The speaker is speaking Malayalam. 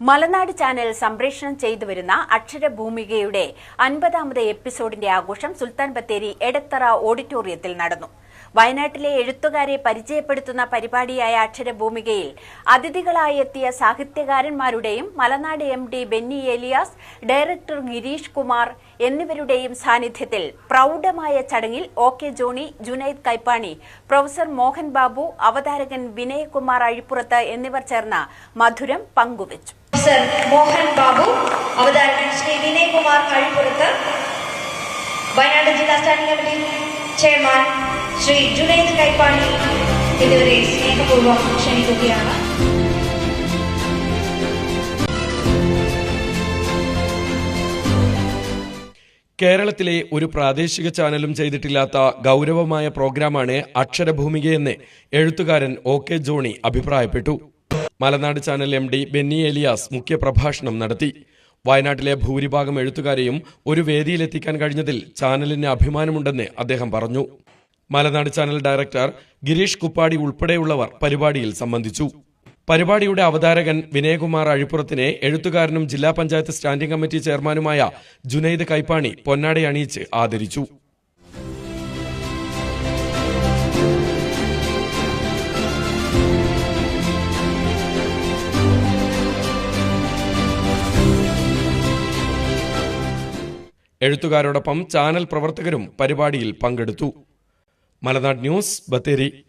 മലനാട് ചാനൽ സംപ്രേഷണം ചെയ്തു വരുന്ന അക്ഷരഭൂമികയുടെ അൻപതാമത് എപ്പിസോഡിന്റെ ആഘോഷം സുൽത്താൻ ബത്തേരി എടത്തറ ഓഡിറ്റോറിയത്തിൽ നടന്നു. വയനാട്ടിലെ എഴുത്തുകാരെ പരിചയപ്പെടുത്തുന്ന പരിപാടിയായ അക്ഷരഭൂമികയിൽ അതിഥികളായി എത്തിയ സാഹിത്യകാരന്മാരുടെയും Malanad M D Benny Elias director Girish Kumar എന്നിവരുടെയും സാന്നിധ്യത്തിൽ പ്രൗഢമായ ചടങ്ങിൽ O K Johnny Junaid Kaippani professor Mohan Babu അവതാരകൻ വിനയകുമാർ അഴിപ്പുറത്ത് എന്നിവർ ചേർന്ന് മധുരം പങ്കുവച്ചു. മോഹൻ ബാബു അവതാരകൻ ശ്രീ വിനയകുമാർ കഴിപ്പുറത്ത് വയനാട് ജില്ലാ standing committee chairman Shri Junaid Kaippani എന്നിവരെ സ്നേഹപൂർവം ക്ഷണിക്കുകയാണ്. കേരളത്തിലെ ഒരു പ്രാദേശിക ചാനലും ചെയ്തിട്ടില്ലാത്ത ഗൗരവമായ പ്രോഗ്രാമാണ് അക്ഷരഭൂമികയെന്ന് എഴുത്തുകാരൻ ഒ കെ ജോണി അഭിപ്രായപ്പെട്ടു. Malanad channel M D Benny Elias മുഖ്യപ്രഭാഷണം നടത്തി. വയനാട്ടിലെ ഭൂരിഭാഗം എഴുത്തുകാരെയും ഒരു വേദിയിലെത്തിക്കാൻ കഴിഞ്ഞതിൽ ചാനലിന് അഭിമാനമുണ്ടെന്ന് അദ്ദേഹം പറഞ്ഞു. മലനാട് ചാനൽ ഡയറക്ടർ ഗിരീഷ് കുപ്പാടി ഉൾപ്പെടെയുള്ളവർ പരിപാടിയിൽ സംബന്ധിച്ചു. പരിപാടിയുടെ അവതാരകൻ വിനയകുമാർ അഴിപ്പുറത്തിനെ എഴുത്തുകാരനും ജില്ലാ പഞ്ചായത്ത് സ്റ്റാൻഡിംഗ് കമ്മിറ്റി ചെയർമാനുമായ ജുനൈദ് കൈപ്പാണി പൊന്നാടയണിയിച്ച് ആദരിച്ചു. എഴുത്തുകാരോടൊപ്പം ചാനൽ പ്രവർത്തകരും പരിപാടിയിൽ പങ്കെടുത്തു. മലനാട് ന്യൂസ് ബത്തേരി.